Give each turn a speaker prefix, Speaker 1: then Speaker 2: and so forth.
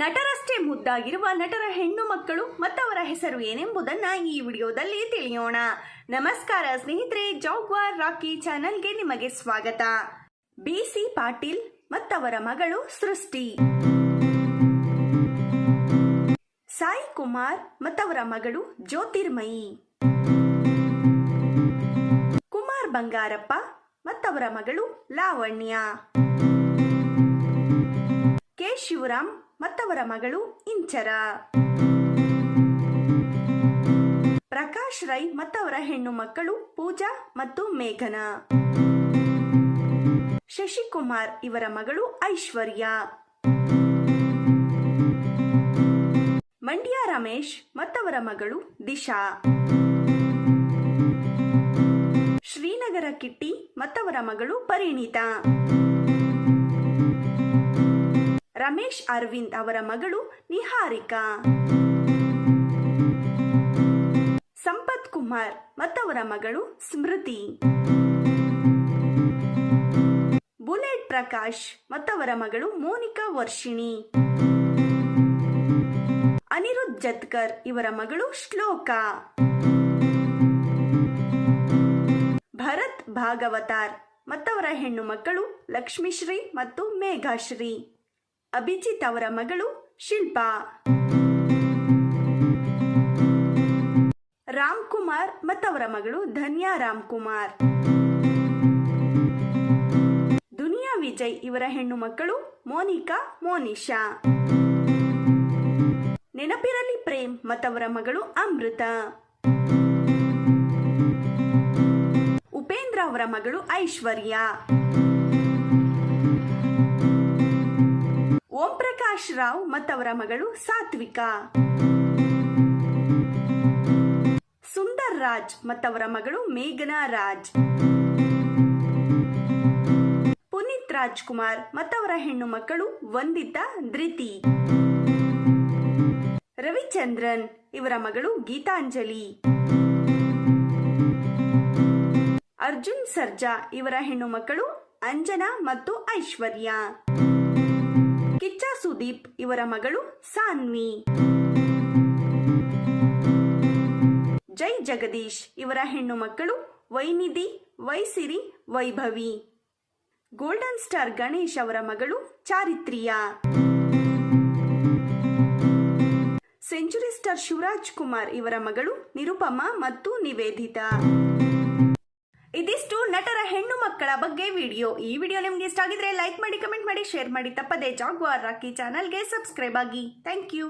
Speaker 1: ನಟರಷ್ಟೇ ಮುದ್ದಾಗಿರುವ ನಟರ ಹೆಣ್ಣು ಮಕ್ಕಳು ಮತ್ತವರ ಹೆಸರು ಏನೆಂಬುದನ್ನ ಈ ವಿಡಿಯೋದಲ್ಲಿ ತಿಳಿಯೋಣ. ನಮಸ್ಕಾರ ಸ್ನೇಹಿತರೆ, ಜಾಗ್ವಾರ್ ರಾಕಿ ಚಾನೆಲ್ಗೆ ನಿಮಗೆ ಸ್ವಾಗತ. ಬಿಸಿ ಪಾಟೀಲ್ ಮತ್ತವರ ಮಗಳು ಸೃಷ್ಟಿ. ಸಾಯಿ ಕುಮಾರ್ ಮತ್ತವರ ಮಗಳು ಜ್ಯೋತಿರ್ಮಯಿ. ಕುಮಾರ್ ಬಂಗಾರಪ್ಪ ಮತ್ತವರ ಮಗಳು ಲಾವಣ್ಯ. ಶಿವರಾಮ್ ಮತ್ತವರ ಮಗಳು ಇಂಚರ. ಪ್ರಕಾಶ್ ರೈ ಮತ್ತವರ ಹೆಣ್ಣು ಮಕ್ಕಳು ಪೂಜಾ ಮತ್ತು ಮೇಘನ. ಶಶಿಕುಮಾರ್ ಇವರ ಮಗಳು ಐಶ್ವರ್ಯ. ಮಂಡ್ಯ ರಮೇಶ್ ಮತ್ತವರ ಮಗಳು ದಿಶಾ. ಶ್ರೀನಗರ ಕಿಟ್ಟಿ ಮತ್ತವರ ಮಗಳು ಪರಿಣಿತಾ. ರಮೇಶ್ ಅರವಿಂದ್ ಅವರ ಮಗಳು ನಿಹಾರಿಕಾ. ಸಂಪತ್ ಕುಮಾರ್ ಮತ್ತವರ ಮಗಳು ಸ್ಮೃತಿ. ಬುಲೆಟ್ ಪ್ರಕಾಶ್ ಮತ್ತವರ ಮಗಳು ಮೋನಿಕಾ ವರ್ಷಿಣಿ. ಅನಿರುದ್ ಜತ್ಕರ್ ಇವರ ಮಗಳು ಶ್ಲೋಕ. ಭರತ್ ಭಾಗವತಾರ್ ಮತ್ತವರ ಹೆಣ್ಣು ಮಕ್ಕಳು ಲಕ್ಷ್ಮಿಶ್ರೀ ಮತ್ತು ಮೇಘಾಶ್ರೀ. ಅಭಿಜಿತ್ ಅವರ ಮಗಳು ಶಿಲ್ಪಾ. ರಾಮ್ ಕುಮಾರ್ ಮತ್ತವರ ಮಗಳು ಧನ್ಯಾ ರಾಮ್ ಕುಮಾರ್ ದುನಿಯಾ ವಿಜಯ್ ಇವರ ಹೆಣ್ಣು ಮಕ್ಕಳು ಮೋನಿಕಾ, ಮೋನಿಶಾ. ನೆನಪಿರಲಿ ಪ್ರೇಮ್ ಮತ್ತವರ ಮಗಳು ಅಮೃತ. ಉಪೇಂದ್ರ ಅವರ ಮಗಳು ಐಶ್ವರ್ಯ. ಪ್ರಕಾಶ್ ರಾವ್ ಮತ್ತವರ ಮಗಳು ಸಾತ್ವಿಕ. ಸುಂದರ್ ರಾಜ್ ಮತ್ತವರ ಮಗಳು ಮೇಘನಾ ರಾಜ್ ಪುನೀತ್ ರಾಜ್ಕುಮಾರ್ ಮತ್ತವರ ಹೆಣ್ಣು ಮಕ್ಕಳು ವಂದಿತಾ ಧೃತಿ. ರವಿಚಂದ್ರನ್ ಇವರ ಮಗಳು ಗೀತಾಂಜಲಿ. ಅರ್ಜುನ್ ಸರ್ಜಾ ಇವರ ಹೆಣ್ಣು ಮಕ್ಕಳು ಅಂಜನಾ ಮತ್ತು ಐಶ್ವರ್ಯ. ಕಿಚ್ಚ ಸುದೀಪ್ ಇವರ ಮಗಳು ಸಾನ್ವಿ. ಜೈ ಜಗದೀಶ್ ಇವರ ಹೆಣ್ಣು ಮಕ್ಕಳು ವೈನಿಧಿ, ವೈಸಿರಿ, ವೈಭವಿ. ಗೋಲ್ಡನ್ ಸ್ಟಾರ್ ಗಣೇಶ್ ಅವರ ಮಗಳು ಚಾರಿತ್ರಿಯ. ಸೆಂಚುರಿ ಸ್ಟಾರ್ ಶಿವರಾಜ್ ಕುಮಾರ್ ಇವರ ಮಗಳು ನಿರುಪಮಾ ಮತ್ತು ನಿವೇದಿತಾ. ಇದಿಷ್ಟು ನಟರ ಹೆಣ್ಣು ಮಕ್ಕಳ ಬಗ್ಗೆ ವಿಡಿಯೋ. ಈ ವಿಡಿಯೋ ನಿಮ್ಗೆ ಇಷ್ಟ ಆಗಿದ್ರೆ ಲೈಕ್ ಮಾಡಿ, ಕಮೆಂಟ್ ಮಾಡಿ, ಶೇರ್ ಮಾಡಿ. ತಪ್ಪದೆ ಜಾಗ್ವಾರ್ ರಾಕಿ ಚಾನಲ್ಗೆ ಸಬ್ಸ್ಕ್ರೈಬ್ ಆಗಿ. Thank you.